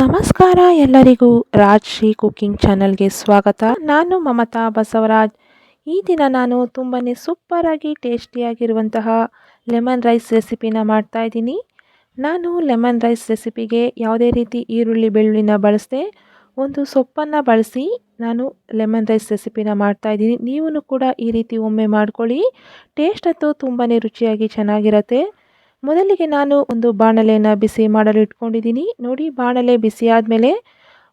ನಮಸ್ಕಾರ ಎಲ್ಲರಿಗೂ. ರಾಜ್ಶ್ರೀ cooking cooking ಚಾನಲ್ಗೆ ಸ್ವಾಗತ. ನಾನು ಮಮತಾ ಬಸವರಾಜ್. ಈ ದಿನ ನಾನು ತುಂಬಾ ಸೂಪರಾಗಿ ಟೇಸ್ಟಿಯಾಗಿರುವಂತಹ ಲೆಮನ್ ರೈಸ್ ರೆಸಿಪಿನ ಮಾಡ್ತಾ ಇದ್ದೀನಿ. ನಾನು ಲೆಮನ್ ರೈಸ್ ರೆಸಿಪಿಗೆ ಯಾವುದೇ ರೀತಿ ಈರುಳ್ಳಿ ಬೆಳ್ಳುಳ್ಳಿನ ಬಳಸದೆ ಒಂದು ಸೊಪ್ಪನ್ನು ಬಳಸಿ ನಾನು ಲೆಮನ್ ರೈಸ್ ರೆಸಿಪಿನ ಮಾಡ್ತಾ ಇದ್ದೀನಿ. ನೀವು ಕೂಡ ಈ ರೀತಿ ಒಮ್ಮೆ ಮಾಡ್ಕೊಳ್ಳಿ. ಟೇಸ್ಟ್ ಅಂತೂ ತುಂಬಾ ರುಚಿಯಾಗಿ ಚೆನ್ನಾಗಿರುತ್ತೆ. ಮೊದಲಿಗೆ ನಾನು ಒಂದು ಬಾಣಲೆಯನ್ನು ಬಿಸಿ ಮಾಡಲು ಇಟ್ಕೊಂಡಿದ್ದೀನಿ. ನೋಡಿ, ಬಾಣಲೆ ಬಿಸಿ ಆದಮೇಲೆ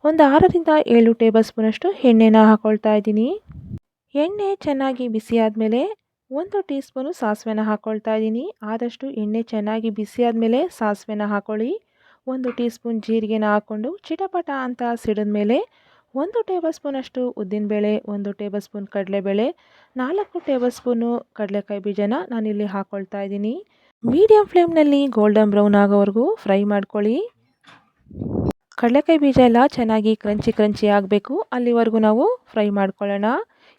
ಒಂದು ಆರರಿಂದ ಏಳು ಟೇಬಲ್ ಸ್ಪೂನಷ್ಟು ಎಣ್ಣೆನ ಹಾಕ್ಕೊಳ್ತಾ ಇದ್ದೀನಿ. ಎಣ್ಣೆ ಚೆನ್ನಾಗಿ ಬಿಸಿ ಆದಮೇಲೆ ಒಂದು ಟೀ ಸ್ಪೂನು ಸಾಸಿವೆನ ಹಾಕ್ಕೊಳ್ತಾ ಇದ್ದೀನಿ. ಆದಷ್ಟು ಎಣ್ಣೆ ಚೆನ್ನಾಗಿ ಬಿಸಿ ಆದಮೇಲೆ ಸಾಸಿವೆನ ಹಾಕ್ಕೊಳ್ಳಿ ಒಂದು ಟೀ ಸ್ಪೂನ್ ಜೀರಿಗೆನ ಹಾಕ್ಕೊಂಡು ಚಿಟಪಟ ಅಂತ ಸಿಡಿದ ಮೇಲೆ ಒಂದು ಟೇಬಲ್ ಸ್ಪೂನಷ್ಟು ಉದ್ದಿನಬೇಳೆ, ಒಂದು ಟೇಬಲ್ ಸ್ಪೂನ್ ಕಡಲೆಬೇಳೆ, ನಾಲ್ಕು ಟೇಬಲ್ ಸ್ಪೂನು ಕಡಲೆಕಾಯಿ ಬೀಜನ ನಾನಿಲ್ಲಿ ಹಾಕ್ಕೊಳ್ತಾ ಇದ್ದೀನಿ. ಮೀಡಿಯಂ ಫ್ಲೇಮ್ನಲ್ಲಿ ಗೋಲ್ಡನ್ ಬ್ರೌನ್ ಆಗೋವರೆಗೂ ಫ್ರೈ ಮಾಡ್ಕೊಳ್ಳಿ. ಕಡಲೆಕಾಯಿ ಬೀಜ ಎಲ್ಲ ಚೆನ್ನಾಗಿ ಕ್ರಂಚಿ ಕ್ರಂಚಿ ಆಗಬೇಕು. ಅಲ್ಲಿವರೆಗೂ ನಾವು ಫ್ರೈ ಮಾಡ್ಕೊಳ್ಳೋಣ.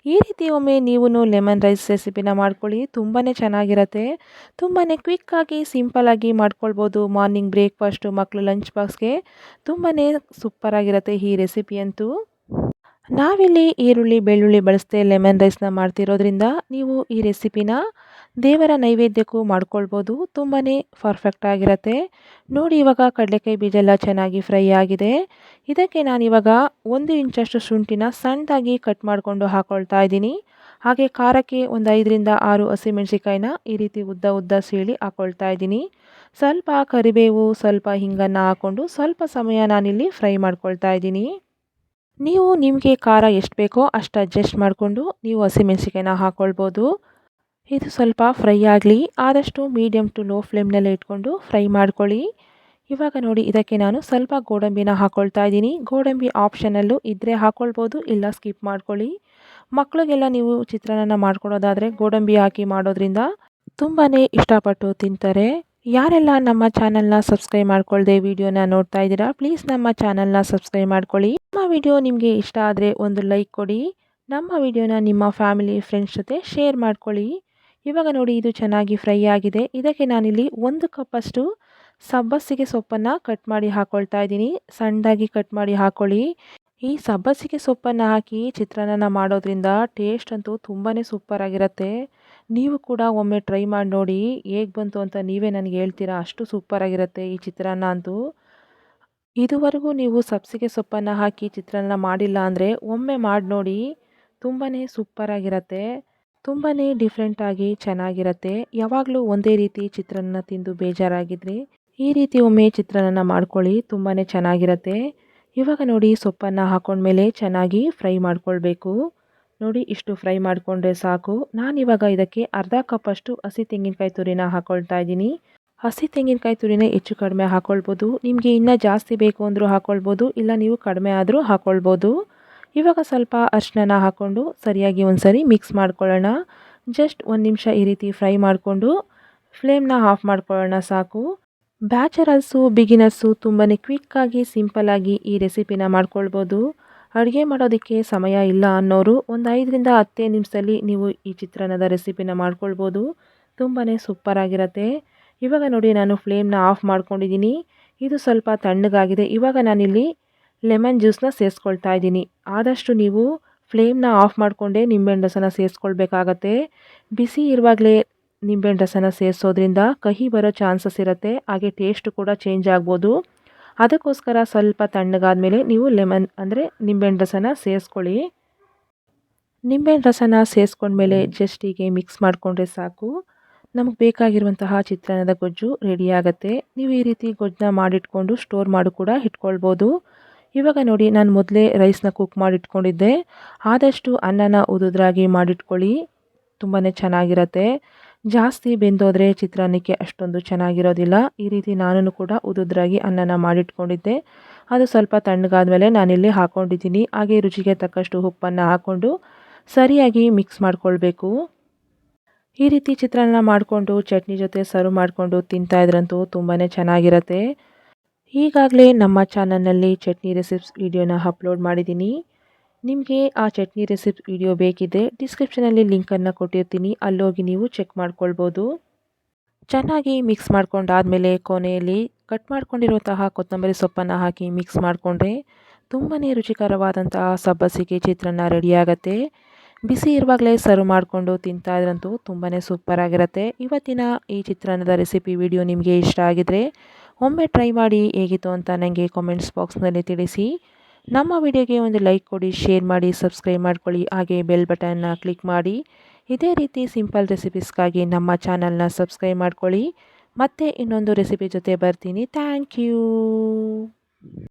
ಈ ರೀತಿ ಒಮ್ಮೆ ನೀವು ಲೆಮನ್ ರೈಸ್ ರೆಸಿಪಿನ ಮಾಡ್ಕೊಳ್ಳಿ. ತುಂಬಾ ಚೆನ್ನಾಗಿರುತ್ತೆ. ತುಂಬಾ ಕ್ವಿಕ್ಕಾಗಿ ಸಿಂಪಲಾಗಿ ಮಾಡ್ಕೊಳ್ಬೋದು ಮಾರ್ನಿಂಗ್ ಬ್ರೇಕ್ಫಾಸ್ಟು ಮಕ್ಕಳು ಲಂಚ್ ಬಾಕ್ಸ್ಗೆ. ತುಂಬಾ ಸೂಪರಾಗಿರುತ್ತೆ ಈ ರೆಸಿಪಿ ಅಂತೂ. ನಾವಿಲ್ಲಿ ಈರುಳ್ಳಿ, ಬೆಳ್ಳುಳ್ಳಿ ಬಳಸದೆ ಲೆಮನ್ ರೈಸ್ನ ಮಾಡ್ತಿರೋದ್ರಿಂದ ನೀವು ಈ ರೆಸಿಪಿನ ದೇವರ ನೈವೇದ್ಯಕ್ಕೂ ಮಾಡ್ಕೊಳ್ಬೋದು. ತುಂಬಾ ಪರ್ಫೆಕ್ಟ್ ಆಗಿರುತ್ತೆ. ನೋಡಿ ಇವಾಗ ಕಡಲೆಕಾಯಿ ಬೀಜ ಎಲ್ಲ ಚೆನ್ನಾಗಿ ಫ್ರೈ ಆಗಿದೆ. ಇದಕ್ಕೆ ನಾನಿವಾಗ ಒಂದು ಇಂಚಷ್ಟು ಶುಂಠಿನ ಸಣ್ಣದಾಗಿ ಕಟ್ ಮಾಡಿಕೊಂಡು ಹಾಕ್ಕೊಳ್ತಾ ಇದ್ದೀನಿ. ಹಾಗೆ ಖಾರಕ್ಕೆ ಒಂದು ಐದರಿಂದ ಆರು ಹಸಿಮೆಣಸಿಕಾಯಿನ ಈ ರೀತಿ ಉದ್ದ ಉದ್ದ ಸೀಳಿ ಹಾಕ್ಕೊಳ್ತಾ ಇದ್ದೀನಿ. ಸ್ವಲ್ಪ ಕರಿಬೇವು, ಸ್ವಲ್ಪ ಹಿಂಗನ್ನು ಹಾಕ್ಕೊಂಡು ಸ್ವಲ್ಪ ಸಮಯ ನಾನಿಲ್ಲಿ ಫ್ರೈ ಮಾಡ್ಕೊಳ್ತಾ ಇದ್ದೀನಿ. ನೀವು ನಿಮಗೆ ಖಾರ ಎಷ್ಟು ಬೇಕೋ ಅಷ್ಟು ಅಡ್ಜಸ್ಟ್ ಮಾಡಿಕೊಂಡು ನೀವು ಹಸಿಮೆಣಸಿಕಾಯಿನ ಹಾಕ್ಕೊಳ್ಬೋದು ಇದು ಸ್ವಲ್ಪ ಫ್ರೈ ಆಗಲಿ, ಆದಷ್ಟು ಮೀಡಿಯಮ್ ಟು ಲೋ ಫ್ಲೇಮ್ನಲ್ಲೇ ಇಟ್ಕೊಂಡು ಫ್ರೈ ಮಾಡ್ಕೊಳ್ಳಿ. ಇವಾಗ ನೋಡಿ, ಇದಕ್ಕೆ ನಾನು ಸ್ವಲ್ಪ ಗೋಡಂಬಿನ ಹಾಕ್ಕೊಳ್ತಾ ಇದ್ದೀನಿ. ಗೋಡಂಬಿ ಆಪ್ಷನಲ್ಲೂ ಇದ್ದರೆ ಹಾಕ್ಕೊಳ್ಬೋದು ಇಲ್ಲ ಸ್ಕಿಪ್ ಮಾಡ್ಕೊಳ್ಳಿ. ಮಕ್ಕಳಿಗೆಲ್ಲ ನೀವು ಚಿತ್ರಾನ್ನ ಮಾಡ್ಕೊಡೋದಾದರೆ ಗೋಡಂಬಿ ಹಾಕಿ ಮಾಡೋದ್ರಿಂದ ತುಂಬಾ ಇಷ್ಟಪಟ್ಟು ತಿಂತಾರೆ. ಯಾರೆಲ್ಲ ನಮ್ಮ ಚಾನಲ್ನ ಸಬ್ಸ್ಕ್ರೈಬ್ ಮಾಡ್ಕೊಳ್ಳದೆ ವಿಡಿಯೋನ ನೋಡ್ತಾ ಇದ್ದೀರಾ ಪ್ಲೀಸ್ ನಮ್ಮ ಚಾನಲ್ನ ಸಬ್ಸ್ಕ್ರೈಬ್ ಮಾಡ್ಕೊಳ್ಳಿ. ನಮ್ಮ ವಿಡಿಯೋ ನಿಮಗೆ ಇಷ್ಟ ಆದರೆ ಒಂದು ಲೈಕ್ ಕೊಡಿ. ನಮ್ಮ ವಿಡಿಯೋನ ನಿಮ್ಮ ಫ್ಯಾಮಿಲಿ ಫ್ರೆಂಡ್ಸ್ ಜೊತೆ ಶೇರ್ ಮಾಡ್ಕೊಳ್ಳಿ. ಇವಾಗ ನೋಡಿ ಇದು ಚೆನ್ನಾಗಿ ಫ್ರೈ ಆಗಿದೆ. ಇದಕ್ಕೆ ನಾನಿಲ್ಲಿ ಒಂದು ಕಪ್ಪಷ್ಟು ಸಬ್ಬಸಿಗೆ ಸೊಪ್ಪನ್ನು ಕಟ್ ಮಾಡಿ ಹಾಕ್ಕೊಳ್ತಾ ಇದ್ದೀನಿ. ಸಣ್ಣದಾಗಿ ಕಟ್ ಮಾಡಿ ಹಾಕ್ಕೊಳ್ಳಿ ಈ ಸಬ್ಬಸಿಗೆ ಸೊಪ್ಪನ್ನು ಹಾಕಿ ಚಿತ್ರಾನ್ನ ಮಾಡೋದ್ರಿಂದ ಟೇಸ್ಟ್ ಅಂತೂ ತುಂಬಾ ಸೂಪರಾಗಿರುತ್ತೆ ನೀವು ಕೂಡ ಒಮ್ಮೆ ಟ್ರೈ ಮಾಡಿ ನೋಡಿ ಹೇಗೆ ಬಂತು ಅಂತ ನೀವೇ ನನಗೆ ಹೇಳ್ತೀರಾ? ಅಷ್ಟು ಸೂಪರಾಗಿರುತ್ತೆ ಈ ಚಿತ್ರಾನ್ನ ಅಂತೂ. ಇದುವರೆಗೂ ನೀವು ಸಬ್ಸಿಗೆ ಸೊಪ್ಪನ್ನು ಹಾಕಿ ಚಿತ್ರಾನ್ನ ಮಾಡಿಲ್ಲ ಅಂದರೆ ಒಮ್ಮೆ ಮಾಡಿ ನೋಡಿ ತುಂಬಾ ಸೂಪರಾಗಿರುತ್ತೆ ತುಂಬಾ ಡಿಫ್ರೆಂಟಾಗಿ ಚೆನ್ನಾಗಿರುತ್ತೆ. ಯಾವಾಗಲೂ ಒಂದೇ ರೀತಿ ಚಿತ್ರಾನ್ನ ತಿಂದು ಬೇಜಾರಾಗಿದ್ರೆ ಈ ರೀತಿ ಒಮ್ಮೆ ಚಿತ್ರಾನ್ನ ಮಾಡ್ಕೊಳ್ಳಿ ತುಂಬಾ ಚೆನ್ನಾಗಿರುತ್ತೆ. ಇವಾಗ ನೋಡಿ ಸೊಪ್ಪನ್ನು ಹಾಕೊಂಡ್ಮೇಲೆ ಚೆನ್ನಾಗಿ ಫ್ರೈ ಮಾಡ್ಕೊಳ್ಬೇಕು. ನೋಡಿ ಇಷ್ಟು ಫ್ರೈ ಮಾಡಿಕೊಂಡ್ರೆ ಸಾಕು. ನಾನಿವಾಗ ಇದಕ್ಕೆ ಅರ್ಧ ಕಪ್ಪಷ್ಟು ಹಸಿ ತೆಂಗಿನಕಾಯಿ ತುರಿನ ಹಾಕೊಳ್ತಾ ಇದ್ದೀನಿ. ಹಸಿ ತೆಂಗಿನಕಾಯಿ ತುರಿನ ಹೆಚ್ಚು ಕಡಿಮೆ ಹಾಕ್ಕೊಳ್ಬೋದು ನಿಮಗೆ ಇನ್ನೂ ಜಾಸ್ತಿ ಬೇಕು ಅಂದರೂ ಹಾಕ್ಕೊಳ್ಬೋದು ಇಲ್ಲ ನೀವು ಕಡಿಮೆ ಆದರೂ ಹಾಕ್ಕೊಳ್ಬೋದು ಇವಾಗ ಸ್ವಲ್ಪ ಅರ್ಶಿನ ಹಾಕ್ಕೊಂಡು ಸರಿಯಾಗಿ ಒಂದು ಸರಿ ಮಿಕ್ಸ್ ಮಾಡ್ಕೊಳ್ಳೋಣ. ಜಸ್ಟ್ ಒಂದು ನಿಮಿಷ ಈ ರೀತಿ ಫ್ರೈ ಮಾಡಿಕೊಂಡು ಫ್ಲೇಮ್ನ ಆಫ್ ಮಾಡ್ಕೊಳ್ಳೋಣ ಸಾಕು. ಬ್ಯಾಚರಲ್ಸು ಬಿಗಿನರ್ಸು ತುಂಬಾ ಕ್ವಿಕ್ಕಾಗಿ ಸಿಂಪಲ್ಲಾಗಿ ಈ ರೆಸಿಪಿನ ಮಾಡ್ಕೊಳ್ಬೋದು. ಅಡುಗೆ ಮಾಡೋದಕ್ಕೆ ಸಮಯ ಇಲ್ಲ ಅನ್ನೋರು ಒಂದು ಐದರಿಂದ ಹತ್ತೇ ನಿಮಿಷದಲ್ಲಿ ನೀವು ಈ ಚಿತ್ರಾನ್ನದ ರೆಸಿಪಿನ ಮಾಡ್ಕೊಳ್ಬೋದು. ತುಂಬಾ ಸೂಪರಾಗಿರತ್ತೆ ಇವಾಗ ನೋಡಿ ನಾನು ಫ್ಲೇಮ್ನ ಆಫ್ ಮಾಡ್ಕೊಂಡಿದ್ದೀನಿ. ಇದು ಸ್ವಲ್ಪ ತಣ್ಣಗಾಗಿದೆ. ಇವಾಗ ನಾನಿಲ್ಲಿ ಲೆಮನ್ ಜ್ಯೂಸನ್ನ ಸೇರಿಸ್ಕೊಳ್ತಾ ಇದ್ದೀನಿ. ಆದಷ್ಟು ನೀವು ಫ್ಲೇಮ್ನ ಆಫ್ ಮಾಡಿಕೊಂಡೇ ನಿಂಬೆಹಣ್ಣು ರಸನ ಸೇರಿಸ್ಕೊಳ್ಬೇಕಾಗತ್ತೆ ಬಿಸಿ ಇರುವಾಗಲೇ ನಿಂಬೆಹಣ್ಣು ರಸನ ಸೇರಿಸೋದ್ರಿಂದ ಕಹಿ ಬರೋ ಚಾನ್ಸಸ್ ಇರುತ್ತೆ, ಹಾಗೆ ಟೇಸ್ಟ್ ಕೂಡ ಚೇಂಜ್ ಆಗ್ಬೋದು. ಅದಕ್ಕೋಸ್ಕರ ಸ್ವಲ್ಪ ತಣ್ಣಗಾದ ಮೇಲೆ ನೀವು ಲೆಮನ್ ಅಂದರೆ ನಿಂಬೆಹಣ್ಣು ರಸನ ಸೇರಿಸ್ಕೊಳ್ಳಿ. ನಿಂಬೆಹಣ್ಣು ರಸನ ಸೇರಿಸ್ಕೊಂಡ್ಮೇಲೆ ಜಸ್ಟ್ ಹೀಗೆ ಮಿಕ್ಸ್ ಮಾಡಿಕೊಂಡ್ರೆ ಸಾಕು. ನಮಗೆ ಬೇಕಾಗಿರುವಂತಹ ಚಿತ್ರಾನ್ನದ ಗೊಜ್ಜು ರೆಡಿಯಾಗತ್ತೆ ನೀವು ಈ ರೀತಿ ಗೊಜ್ಜನ್ನ ಮಾಡಿಟ್ಕೊಂಡು ಸ್ಟೋರ್ ಮಾಡಿ ಕೂಡ ಇಟ್ಕೊಳ್ಬೋದು. ಇವಾಗ ನೋಡಿ ನಾನು ಮೊದಲೇ ರೈಸ್ನ ಕುಕ್ ಮಾಡಿಟ್ಕೊಂಡಿದ್ದೆ. ಆದಷ್ಟು ಅನ್ನನ ಉದುದ್ರಾಗಿ ಮಾಡಿಟ್ಕೊಳ್ಳಿ. ತುಂಬಾ ಚೆನ್ನಾಗಿರತ್ತೆ. ಜಾಸ್ತಿ ಬೆಂದೋದ್ರೆ ಚಿತ್ರಾನ್ನಕ್ಕೆ ಅಷ್ಟೊಂದು ಚೆನ್ನಾಗಿರೋದಿಲ್ಲ. ಈ ರೀತಿ ನಾನು ಕೂಡ ಉದುದ್ರಾಗಿ ಅನ್ನನ ಮಾಡಿಟ್ಕೊಂಡಿದ್ದೆ. ಅದು ಸ್ವಲ್ಪ ತಣ್ಣಗಾದ ಮೇಲೆ ನಾನಿಲ್ಲಿ ಹಾಕ್ಕೊಂಡಿದ್ದೀನಿ ಹಾಗೆ ರುಚಿಗೆ ತಕ್ಕಷ್ಟು ಉಪ್ಪನ್ನು ಹಾಕ್ಕೊಂಡು ಸರಿಯಾಗಿ ಮಿಕ್ಸ್ ಮಾಡ್ಕೊಳ್ಬೇಕು. ಈ ರೀತಿ ಚಿತ್ರಾನ್ನ ಮಾಡಿಕೊಂಡು ಚಟ್ನಿ ಜೊತೆ ಸರ್ವ್ ಮಾಡಿಕೊಂಡು ತಿಂತಾಯಿದ್ರಂತೂ ತುಂಬಾ ಚೆನ್ನಾಗಿರುತ್ತೆ. ಈಗಾಗಲೇ ನಮ್ಮ ಚಾನಲ್ನಲ್ಲಿ ಚಟ್ನಿ ರೆಸಿಪ್ಸ್ ವೀಡಿಯೋನ ಅಪ್ಲೋಡ್ ಮಾಡಿದ್ದೀನಿ. ನಿಮಗೆ ಆ ಚಟ್ನಿ ರೆಸಿಪ್ಸ್ ವಿಡಿಯೋ ಬೇಕಿದೆ ಡಿಸ್ಕ್ರಿಪ್ಷನಲ್ಲಿ ಲಿಂಕನ್ನು ಕೊಟ್ಟಿರ್ತೀನಿ. ಅಲ್ಲೋಗಿ ನೀವು ಚೆಕ್ ಮಾಡ್ಕೊಳ್ಬೋದು. ಚೆನ್ನಾಗಿ ಮಿಕ್ಸ್ ಮಾಡ್ಕೊಂಡಾದಮೇಲೆ ಕೊನೆಯಲ್ಲಿ ಕಟ್ ಮಾಡ್ಕೊಂಡಿರುವಂತಹ ಕೊತ್ತಂಬರಿ ಸೊಪ್ಪನ್ನು ಹಾಕಿ ಮಿಕ್ಸ್ ಮಾಡಿಕೊಂಡ್ರೆ ತುಂಬಾ ರುಚಿಕರವಾದಂತಹ ಸಬ್ಬಸಿಗೆ ಚಿತ್ರಾನ್ನ ರೆಡಿಯಾಗತ್ತೆ. ಬಿಸಿ ಇರುವಾಗಲೇ ಸರ್ವ್ ಮಾಡಿಕೊಂಡು ತಿಂತಾ ಇದ್ರಂತೂ ತುಂಬಾ ಸೂಪರಾಗಿರುತ್ತೆ. ಇವತ್ತಿನ ಈ ಚಿತ್ರಾನ್ನದ ರೆಸಿಪಿ ವಿಡಿಯೋ ನಿಮಗೆ ಇಷ್ಟ ಆಗಿದರೆ ಒಮ್ಮೆ ಟ್ರೈ ಮಾಡಿ ಹೇಗಿತ್ತು ಅಂತ ನನಗೆ ಕಾಮೆಂಟ್ಸ್ ಬಾಕ್ಸ್ನಲ್ಲಿ ತಿಳಿಸಿ. ನಮ್ಮ ವಿಡಿಯೋಗೆ ಒಂದು ಲೈಕ್ ಕೊಡಿ ಶೇರ್ ಮಾಡಿ ಸಬ್ಸ್ಕ್ರೈಬ್ ಮಾಡ್ಕೊಳ್ಳಿ. ಹಾಗೆ ಬೆಲ್ ಬಟನ್ನ ಕ್ಲಿಕ್ ಮಾಡಿ. ಇದೇ ರೀತಿ ಸಿಂಪಲ್ ರೆಸಿಪೀಸ್ಗಾಗಿ ನಮ್ಮ ಚಾನಲ್ನ ಸಬ್ಸ್ಕ್ರೈಬ್ ಮಾಡ್ಕೊಳ್ಳಿ. ಮತ್ತೆ ಇನ್ನೊಂದು ರೆಸಿಪಿ ಜೊತೆ ಬರ್ತೀನಿ. Thank you